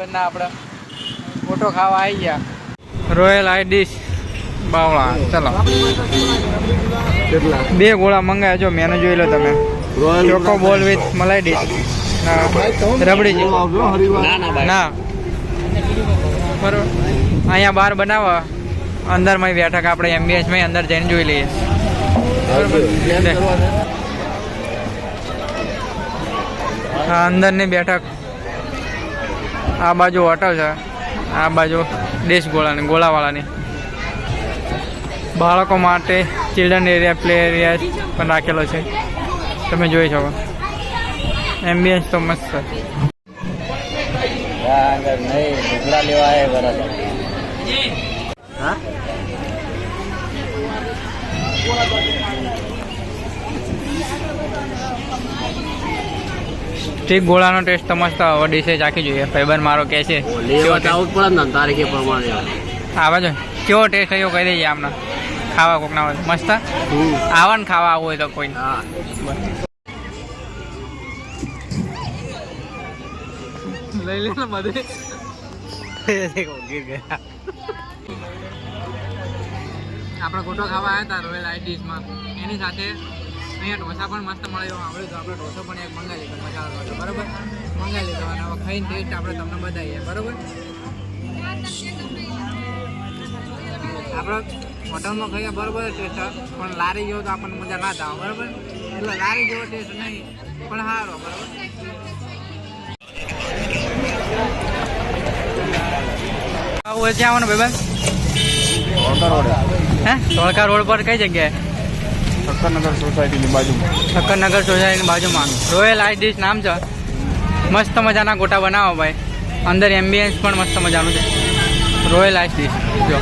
બંને આપણે ફોટો ખાવા આવી ગયા. Royal I dish. બાવળા. ચલો. બે ગોળા મંગાવ્યા જો મેનુ જોઈ લો તમે. ચોકો બોલ વિથ મલાઈ ડીશ રબડી છે. ના બરોબર અહીંયા બહાર બનાવવા અંદરમાં બેઠક આપણે એમબીએસમાં અંદર જઈને જોઈ લઈએ. હા અંદરની બેઠક. આ બાજુ હોટલ છે. આ બાજુ દેશ ગોળાની, ગોળાવાળાની. બાળકો માટે ચિલ્ડ્રન એરિયા પ્લે એરિયા પણ રાખેલો છે. તમે જોઈ શકો. એમ્બિયન્સ તો મસ્ત છે. સ્ટીક ગોળાનો ટેસ્ટ તો મસ્ત હવે ડીશે ચાખી જોઈએ. ફેબર મારો કે છે? પડે ને પ્રમાણે. આવે છે કેવો ટેસ્ટ થયો કહી દઈએ આમના. ખાવા કોક ના હોય. મસ્ત? આવા ને ખાવા આવું હોય તો કોઈ લઈ લે ને બધે. આપણે ખોટો ખાવા આવ્યા હતા રોયલ આઈ એની સાથે અહીંયા ઢોસા પણ મસ્ત મળે એવું આવડે તો આપણે ઢોસો પણ એક મંગાવી લીધો મસાલા ઢોસો બરાબર? મંગાવી લીધો અને હવે ખાઈને ટેસ્ટ આપણે તમને બતાવીએ. બરાબર? આપણે હોટલમાં ખાઈએ બરાબર ટેસ્ટ પણ લારી જેવો તો આપણને મજા ના થાય બરાબર? એટલે લારી જેવો ટેસ્ટ નહીં પણ સારો બરાબર? આવું ત્યાં આવવાનું ભાઈબંધ હે? ધોળકા રોડ પર કઈ જગ્યાએ? સત્તરનગર સોસાયટીની બાજુમાં શક્કરનગર સોસાયટીની બાજુમાં. રોયલ આઈ ડીશ નામ છે. મસ્ત મજાના ગોટા બનાવો ભાઈ. અંદર એમ્બિયન્સ પણ મસ્ત મજાનું છે. રોયલ આઈસ ડીશ જો.